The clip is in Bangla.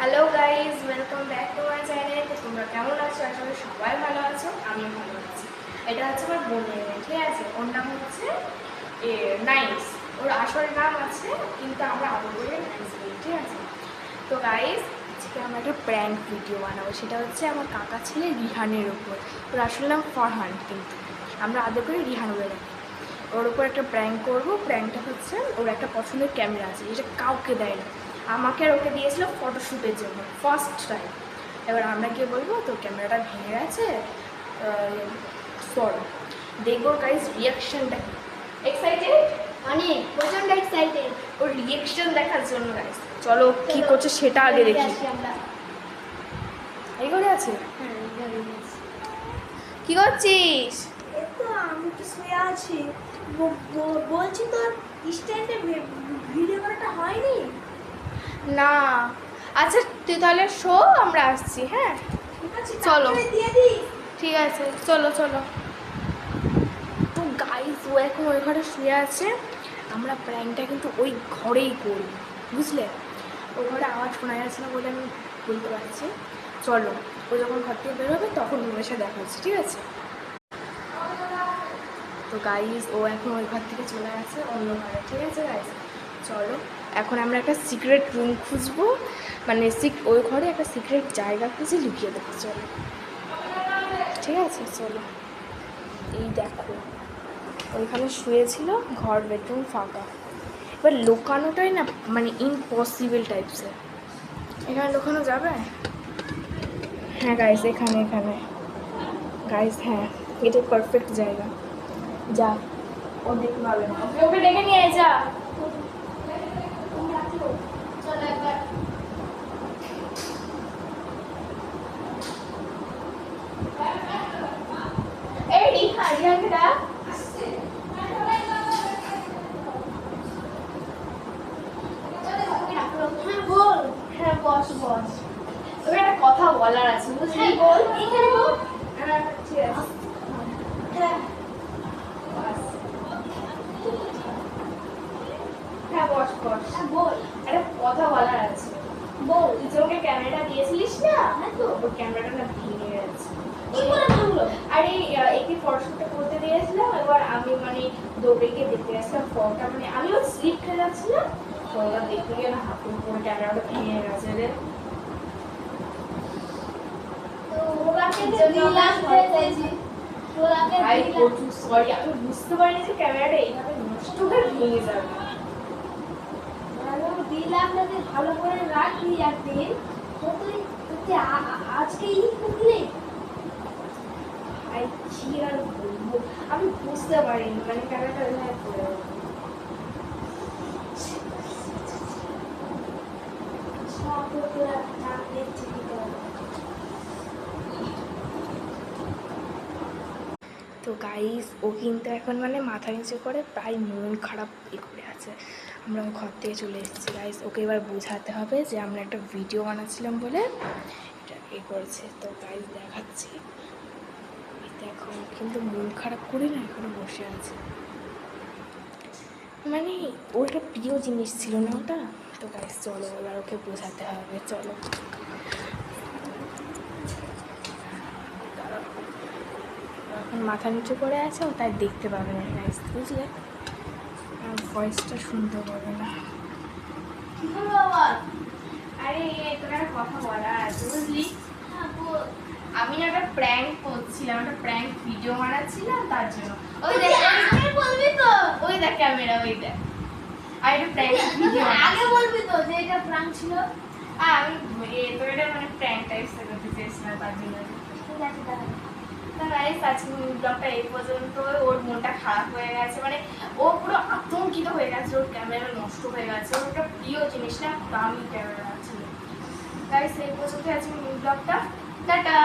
Hello guys welcome back to my channel তোমরা কেমন আছো? আসলে সবাই ভালো আছো আমি ভালো আছি। এটা হচ্ছে আমার বোনের ঠিক আছে? ওর নাম হচ্ছে, এ, নাইস। ওর আসল নাম আছে, কিন্তু আমরা আদৌ করে নাইস বলি, ঠিক আছে? তো গাইজ আজকে আমরা একটা প্র্যাঙ্ক ভিডিও বানাবো। সেটা হচ্ছে আমার কাকা ছেলে রিহানের ওপর ওর আসল নাম ফরহান, কিন্তু আমরা আদৌ করে রিহান বলে। রাখি ওর উপর একটা প্র্যাঙ্ক করব। প্র্যাঙ্কটা হচ্ছে ওর একটা পছন্দের ক্যামেরা আছে। যেটা কাউকে দেয় না। আমাকে আর ওকে দিয়েছিল ফটোশ্যুটের জন্য ফার্স্ট টাইম এবার আমরা গিয়ে বলব তো ক্যামেরাটা ভেঙে গেছে সর। দেখব গাইজ রিয়াকশনটা এক্সাইটেড অনেক প্রচণ্ড এক্সাইটেড ওর রিয়াকশন দেখার জন্য গাইজ চলো কি করছে সেটা আগে দেখি। এই করে আছে? হ্যাঁ কি করছিস? আমি তো শুয়ে আছি। বলছি তোর স্ট্যান্ডে ভিডিও করাটা হয়নি? না। আচ্ছা তুই তাহলে শো আমরা আসছি হ্যাঁ? চলো। ঠিক আছে চলো চলো। তো গাইজ ও এখন ওই ঘরে শুয়ে আছে। আমরা প্র্যাঙ্কটা কিন্তু ওই ঘরেই করি বুঝলে? ওই ঘরে আওয়াজ শোনা যাচ্ছে না বলে আমি বলতে পারছি। চলো ও যখন ঘর থেকে বেরোবে তখন ওর সাথে দেখা হচ্ছে ঠিক আছে? তো গাইজ ও এখন ওই ঘর থেকে চলে গেছে অন্য ঘরে ঠিক আছে গাইস চলো। এখন আমরা একটা সিক্রেট রুম খুঁজবো। মানে ওই ঘরে একটা সিক্রেট জায়গা খুঁজে লুকিয়ে দেবো চলো। ঠিক আছে, চলো। এই দেখো, ওইখানে শুয়েছিল, ঘর বেডরুম ফাঁকা। এবার লোকানোটাই না মানে ইম্পসিবল টাইপসের এখানে লোকানো যাবে? হ্যাঁ গাইস এখানে এখানে। গাইস হ্যাঁ এটা পারফেক্ট জায়গা। যা। ও দেখতে পাবে ওকে ওকে ডেকে নিয়ে যা। চলো একবার এই রিহা রিহাকে একটা কথা বলার আছে বুঝলি বল এখানে বল ঠিক আছে হ্যাঁ হ্যাঁ বস বস বল। একটা কথা বলার আছে। বল তুই যে ওকে ক্যামেরাটা দিয়েছিলিস না? তো। ওর ক্যামেরাটা না ভেঙে গেছে। কি করে ভাঙলো? আরে একটি ফটোশুটটা করতে দিয়েছিলাম এবার আমি মানে দৌড়ে গিয়ে দেখতে গেছিলাম ফটোটা মানে স্লিপ খেয়ে যাচ্ছিলাম। দেখতে গিয়ে না হাতের উপরে ক্যামেরাটা ভেঙে গেছে রে। আমি বুঝতে পারিনি যে ক্যামেরাটা এইভাবে নষ্ট হয়ে ভেঙে যাবে। দিলাম ভালো করে রাখবি একদিন। তো তুই তুই আ- আ- আজকে ই করলে? আর আমি বুঝতে পারিনি মানে ক্যামেরাটা ওইভাবে গেল। সব তোরা চাপ দেখছি কি করে। তো গাইস ও কিন্তু এখন মানে মাথা নিচু করে প্রায় মন খারাপ এ করে আছে। আমরা ঘর থেকে চলে এসেছি গাইস ওকে এবার বোঝাতে হবে যে আমরা একটা ভিডিও বানাচ্ছিলাম বলে এটা এ করেছে। তো গাইস দেখাচ্ছি। দেখো কিন্তু মন খারাপ করে না এখনও বসে আছে। মানে ওর একটা প্রিয় জিনিস ছিল না ওটা? তো গাইস চলো এবার ওকে বোঝাতে হবে, চলো। এখন মাথা নিচু করে আছে ও তাই দেখতে পাবে না গাইস বুঝলে? ভয়েসটা শুনতে পাবে না। আরে তোর কথা বলা আছে বুঝলি? আমি না একটা প্র্যাঙ্ক করছিলাম একটা প্র্যাঙ্ক ভিডিও তার জন্য। ওই দেখ বলবি তো। ওই দেখ ক্যামেরা ওই দেখ। আর প্র্যাঙ্ক ভিডিও আগে বলবি তো যে এটা ছিল। আমি এ তোর এটা মানে প্র্যাঙ্ক টাইপস করতে চেয়েছিলাম তার জন্য। ঠিক আছে গাইস আজকে ব্লগটা এই পর্যন্ত ওর মনটা খারাপ হয়ে গেছে। মানে ও পুরো আতঙ্কিত হয়ে গেছে, ওর ক্যামেরা নষ্ট হয়ে গেছে। ওর একটা প্রিয় জিনিস না, দামি ক্যামেরা আছে গাইস এই পর্যন্ত আজকে ব্লগটা টাটা!